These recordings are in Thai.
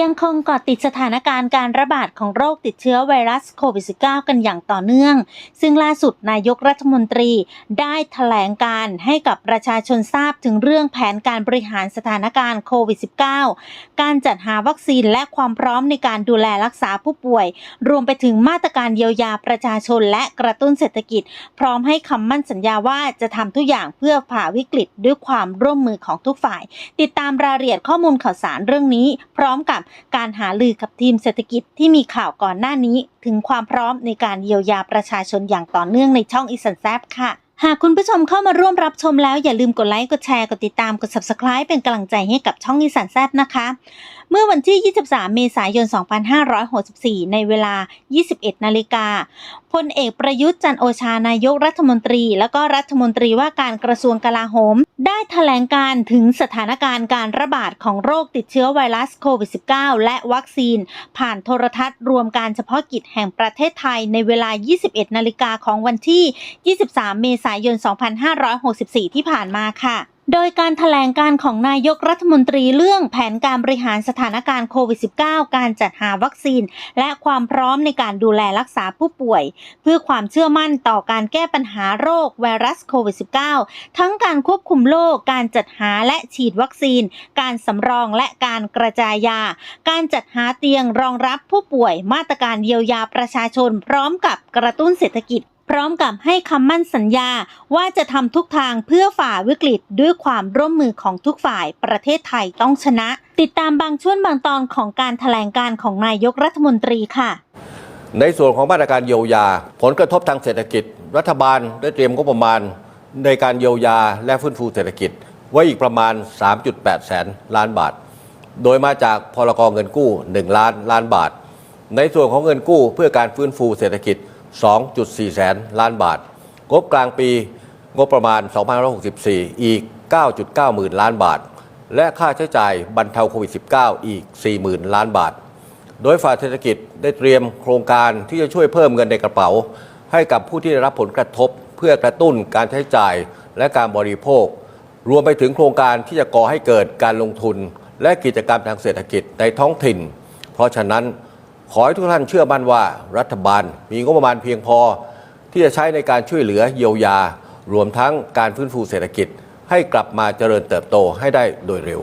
ยังคงเกาะติดสถานการณ์การระบาดของโรคติดเชื้อไวรัสโควิด -19 กันอย่างต่อเนื่อง ซึ่งล่าสุดนายกรัฐมนตรีได้แถลงการให้กับประชาชนทราบถึงเรื่องแผนการบริหารสถานการณ์โควิด -19 การจัดหาวัคซีนและความพร้อมในการดูแลรักษาผู้ป่วย รวมไปถึงมาตรการเยียวยาประชาชนและกระตุ้นเศรษฐกิจ พร้อมให้คำมั่นสัญญาว่าจะทำทุกอย่างเพื่อผ่าวิกฤตด้วยความร่วมมือของทุกฝ่าย ติดตามรายละเอียดข้อมูลข่าวสารเรื่องนี้ พร้อมกับการหาลือกับทีมเศรษฐกิจที่มีข่าวก่อนหน้านี้ ถึงความพร้อมในการเยียวยาประชาชนอย่างต่อเนื่องในช่องอีสันแซบค่ะ หากคุณผู้ชมเข้ามาร่วมรับชมแล้วอย่าลืมกดไลค์ กดแชร์ กดติดตาม กด subscribe เป็นกำลังใจให้กับช่องอีสันแซบนะคะเมื่อวันที่ 23 เมษายน 2564 ในเวลา 21 นาฬิกา พลเอกประยุทธ์จันโอชานายกรัฐมนตรี แล้วก็รัฐมนตรีว่าการกระทรวงกลาโหม ได้แถลงการถึงสถานการณ์การระบาดของโรคติดเชื้อไวรัสโควิด -19 และวัคซีน ผ่านโทรทัศน์รวมการเฉพาะกิจแห่งประเทศไทยในเวลา 21 นาฬิกาของวันที่ 23 เมษายน 2564 ที่ผ่านมาค่ะ โดยการถแถลงการของนายกรัฐมนตรีเรื่องแผนการบริหารสถานการณ์โควิด -19 การจัดหาวัคซีน และความพร้อมในการดูแลรักษาผู้ป่วย เพื่อความเชื่อมั่นต่อการแก้ปัญหาโรคไวรัสโควิด -19 ทั้งการควบคุมโรคการจัดหาและฉีดวัคซีน การสำรองและการกระจายยา การจัดหาเตียงรองรับผู้ป่วย มาตรการเยียวยาประชาชน พร้อมกับกระตุ้นเศรษฐกิจ พร้อมกับให้คำมั่นสัญญาว่าจะทำทุกทางเพื่อฝ่าวิกฤตด้วยความร่วมมือของทุกฝ่ายประเทศไทยต้องชนะ ติดตามบางช่วงบางตอนของการถแถลงการของนายกรัฐมนตรีค่ะ ในส่วนของมาตรการเยียวยา ผลกระทบทางเศรษฐกิจ รัฐบาลได้เตรียมงบประมาณ ในการเยียวยาและฟื้นฟูเศรษฐกิจ ไว้อีกประมาณ 3.8 แสนล้านบาท โดยมาจากพรกเงินกู้ 1 ล้านล้านบาท ในส่วนของเงินกู้เพื่อการฟื้นฟูเศรษฐกิจ 2.4 แสนล้านบาท งบกลางปีงบประมาณ 2564 อีก 9.9 หมื่นล้านบาท และค่าใช้จ่ายบรรเทาโควิด -19 อีก 40,000 ล้านบาท โดยฝ่ายเศรษฐกิจได้เตรียมโครงการที่จะช่วยเพิ่มเงินในกระเป๋า ให้กับผู้ที่ได้รับผลกระทบ เพื่อกระตุ้นการใช้จ่ายและการบริโภค รวมไปถึงโครงการที่จะก่อให้เกิดการลงทุน และกิจกรรมทางเศรษฐกิจในท้องถิ่น เพราะฉะนั้น ขอให้ทุกท่านเชื่อมั่นว่ารัฐบาลมีงบประมาณเพียงพอ ที่จะใช้ในการช่วยเหลือเยียวยา รวมทั้งการฟื้นฟูเศรษฐกิจ ให้กลับมาเจริญเติบโตให้ได้โดยเร็ว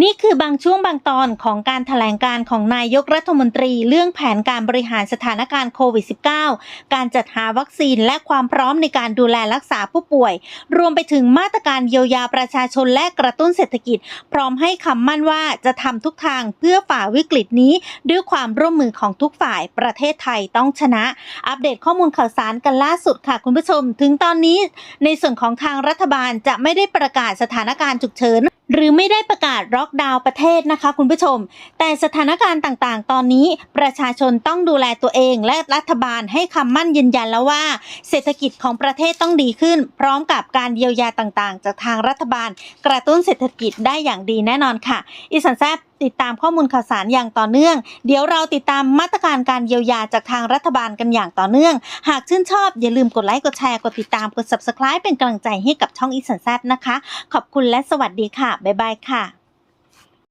นี่คือบางช่วงบางตอนของการถแถลงการของนายกรัฐมนตรีเรื่องแผนการบริหารสถานการณ์โควิด -19 การจัดหาวัคซีนและความพร้อมในการดูแลรักษาผู้ป่วย รวมไปถึงมาตรการเยียวยาประชาชนและกระตุ้นเศรษฐกิจ พร้อมให้คำมั่นว่าจะทำทุกทางเพื่อฝ่าวิกฤตนี้ ด้วยความร่วมมือของทุกฝ่ายประเทศไทยต้องชนะ อัปเดตข้อมูลข่าวสารกันล่าสุดค่ะคุณผู้ชม ถึงตอนนี้ ในส่วนของทางรัฐบาลจะไม่ได้ประกาศสถานการณ์ฉุกเฉิน หรือไม่ได้ประกาศล็อกดาวน์ประเทศนะคะคุณผู้ชม แต่สถานการณ์ต่างๆ ตอนนี้ประชาชนต้องดูแลตัวเองและรัฐบาลให้คำมั่นยืนยันแล้วว่า เศรษฐกิจของประเทศต้องดีขึ้น พร้อมกับการเยียวยาต่างๆ จากทางรัฐบาล กระตุ้นเศรษฐกิจได้อย่างดีแน่นอนค่ะ อิสันแซบติดตามข้อมูลข่าวสารอย่างต่อเนื่อง เดี๋ยวเราติดตามมาตรการการเยียวยาจากทางรัฐบาลกันอย่างต่อเนื่อง หากชื่นชอบอย่าลืมกดไลค์ กดแชร์ กดติดตาม กด subscribe เป็นกำลังใจให้กับช่องอีสันแซบนะคะ ขอบคุณและสวัสดีค่ะ บ๊ายบายค่ะ